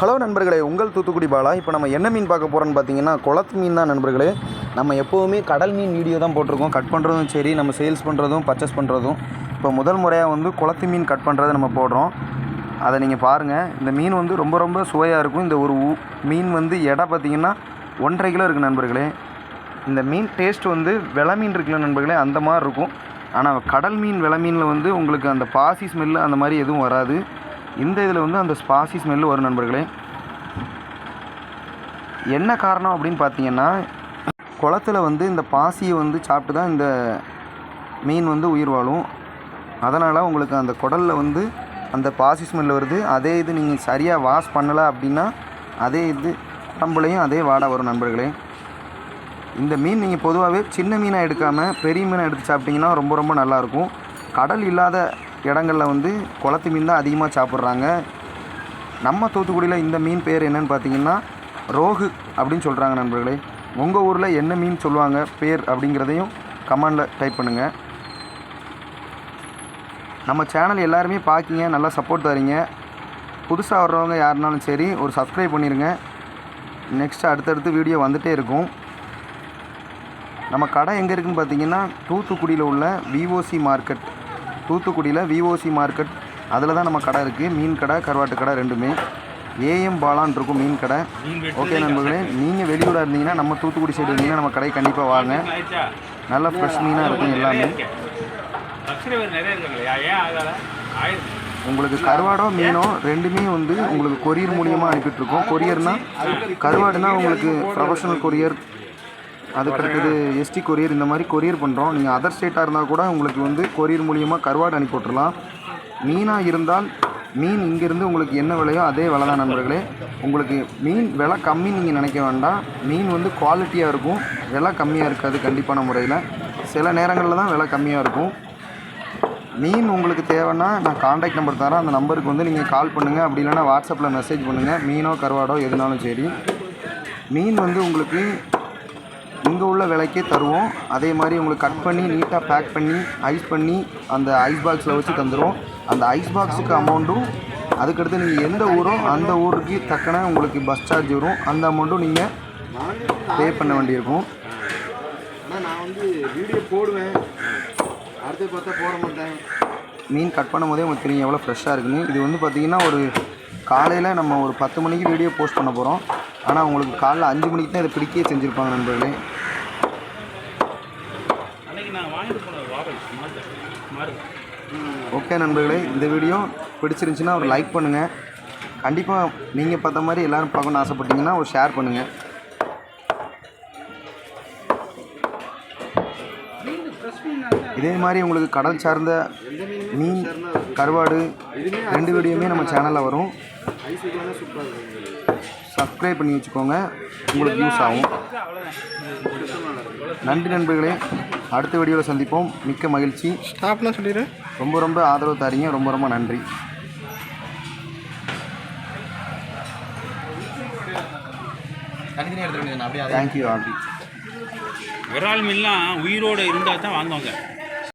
Hello நண்பர்களே உங்கள் தூத்துக்குடி பாலா. இப்போ நம்ம என்ன மீன் பார்க்க போகிறோன்னு பார்த்தீங்கன்னா குளத்து மீன் தான் நண்பர்களே. நம்ம எப்போவுமே கடல் மீன் வீடியோ தான் போட்டிருக்கோம். கட் பண்ணுறதும் சரி நம்ம சேல்ஸ் பண்ணுறதும் பர்ச்சேஸ் பண்ணுறதும் இப்போ முதல் முறையாக வந்து குளத்து மீன் கட் பண்ணுறதை நம்ம போடுறோம். அதை நீங்கள் பாருங்கள் இந்த மீன் வந்து ரொம்ப ரொம்ப சுவையாக இருக்கும். இந்த ஒரு ஊ- மீன் வந்து எடை பார்த்தீங்கன்னா ஒன்றரை கிலோ இருக்குது நண்பர்களே. இந்த மீன் டேஸ்ட் வந்து வெலை மீன் இருக்குல்ல நண்பர்களே அந்த மாதிரி இருக்கும். ஆனால் கடல் மீன் வெலை மீனில் வந்து உங்களுக்கு அந்த பாசி ஸ்மெல்லு அந்த மாதிரி எதுவும் வராது. இந்த இதில் வந்து அந்த ஸ்பாசி ஸ்மெல்லு வரும் நண்பர்களே. என்ன காரணம் அப்படின்னு பார்த்தீங்கன்னா குளத்துல வந்து இந்த பாசியை வந்து சாப்பிட்டு தான் இந்த மீன் வந்து உயிர் வாழும். அதனால் உங்களுக்கு அந்த குடலில் வந்து அந்த பாசி ஸ்மெல் வருது. அதே இது நீங்கள் சரியாக வாஷ் பண்ணலை அப்படின்னா அதே இது குழம்புலையும் அதே வாடை வரும் நண்பர்களே. இந்த மீன் நீங்கள் பொதுவாகவே சின்ன மீனாக எடுக்காமல் பெரிய மீனாக எடுத்து சாப்பிட்டிங்கன்னா ரொம்ப ரொம்ப நல்லாயிருக்கும் கடல் இல்லாத இடங்களில் வந்து குளத்து மீன் தான் அதிகமாக சாப்பிட்றாங்க. நம்ம தூத்துக்குடியில் இந்த மீன் பேர் என்னன்னு பார்த்தீங்கன்னா ரோகு அப்படின்னு சொல்கிறாங்க நண்பர்களே. உங்கள் ஊரில் என்ன மீன் சொல்லுவாங்க பேர் அப்படிங்கிறதையும் கமெண்டில் டைப் பண்ணுங்கள் நம்ம சேனல் எல்லாருமே பார்க்கிங்க நல்லா சப்போர்ட் தரீங்க. புதுசாக வர்றவங்க யாருனாலும் சரி ஒரு சப்ஸ்கிரைப் பண்ணிடுங்க நெக்ஸ்ட் அடுத்தடுத்து வீடியோ வந்துகிட்டே இருக்கும். நம்ம கடை எங்கே இருக்குதுன்னு பார்த்தீங்கன்னா தூத்துக்குடியில் உள்ள விஓசி மார்க்கெட் தூத்துக்குடியில் விஓசி மார்க்கெட் அதில் தான் நம்ம கடை இருக்குது மீன் கடை கருவாட்டு கடை ரெண்டுமே. ஏஎம் பாலான் இருக்கும் மீன் கடை. ஓகே நண்பர்களே நீங்கள் வெளியூராக இருந்தீங்கன்னா நம்ம தூத்துக்குடி சைடு இருந்தீங்கன்னா நம்ம கடை கண்டிப்பாக வாங்க. நல்ல ஃப்ரெஷ் மீனாக இருக்கும் எல்லாமே. உங்களுக்கு கருவாடோ மீனோ ரெண்டுமே வந்து உங்களுக்கு கொரியர் மூலியமாக அனுப்பிட்டுருக்கோம் கொரியர்னால் கருவாடுனா உங்களுக்கு ப்ரொஃபஷனல் கொரியர் அதுக்கடுத்தது எஸ்டி கொரியர் இந்த மாதிரி கொரியர் பண்ணுறோம் நீங்கள் அதர் ஸ்டேட்டாக இருந்தால் கூட உங்களுக்கு வந்து கொரியர் மூலியமாக கருவாடு அனுப்பி விட்றலாம் மீனாக இருந்தால் மீன் இங்கேருந்து உங்களுக்கு என்ன விலையோ அதே விலை தான் நண்பர்களே. உங்களுக்கு மீன் விலை கம்மி நீங்கள் நினைக்க வேண்டாம். மீன் வந்து குவாலிட்டியாக இருக்கும். விலை கம்மியாக இருக்காது கண்டிப்பான முறையில். சில நேரங்களில் தான் விலை கம்மியாக இருக்கும். மீன் உங்களுக்கு தேவைன்னா நான் காண்டாக்ட் நம்பர் தரேன். அந்த நம்பருக்கு வந்து நீங்கள் கால் பண்ணுங்கள் அப்படி இல்லைன்னா வாட்ஸ்அப்பில் மெசேஜ் பண்ணுங்கள் மீனோ கருவாடோ எதுனாலும் சரி. மீன் வந்து உங்களுக்கு இங்கே உள்ள விலைக்கே தருவோம். அதே மாதிரி உங்களுக்கு கட் பண்ணி நீட்டாக பேக் பண்ணி ஐஸ் பண்ணி அந்த ஐஸ் பாக்ஸில் வச்சு தந்துடும் அந்த ஐஸ் பாக்ஸுக்கு அமௌண்ட்டும் அதுக்கடுத்து நீங்கள் எந்த ஊரோ அந்த ஊருக்கு தக்கன உங்களுக்கு பஸ் சார்ஜ் வரும். அந்த அமௌண்ட்டும் நீங்கள் பே பண்ண வேண்டியிருக்கும். ஆனால் நான் வந்து வீடியோ போடுவேன். அடுத்து பார்த்தா போட மாட்டேன். மீன் கட் பண்ணும் போதே உங்களுக்கு தெரியும் எவ்வளோ ஃப்ரெஷ்ஷாக இருக்குன்னு. இது வந்து பார்த்தீங்கன்னா ஒரு காலையில் நம்ம ஒரு பத்து மணிக்கு வீடியோ போஸ்ட் பண்ண போகிறோம் ஆனால் உங்களுக்கு காலைல அஞ்சு மணிக்கு தான் இதை பிடிக்கவே செஞ்சுருப்பாங்க நண்பர்களே. ஓகே நண்பர்களே இந்த வீடியோ பிடிச்சிருந்துச்சுன்னா ஒரு லைக் பண்ணுங்கள் கண்டிப்பாக நீங்கள் பார்த்த மாதிரி எல்லோரும் பார்க்கணும்னு ஆசைப்பட்டீங்கன்னா ஒரு ஷேர் பண்ணுங்கள் இதே மாதிரி உங்களுக்கு கடல் சார்ந்த மீன் கருவாடு ரெண்டு வீடியோமே நம்ம சேனலில் வரும். சப்ஸ்கிரைப் பண்ணி வச்சுக்கோங்க. உங்களுக்கு யூஸ் ஆகும். நன்றி நண்பர்களே. அடுத்த வீடியோவில் சந்திப்போம். மிக்க மகிழ்ச்சி. ஸ்டாப்லாம் சொல்லிடு. ரொம்ப ரொம்ப ஆதரவு தரீங்க. ரொம்ப ரொம்ப நன்றி. Thank you aunty. விரால் மீன்லாம் உயிரோடு இருந்தால் தான் வாங்குவாங்க.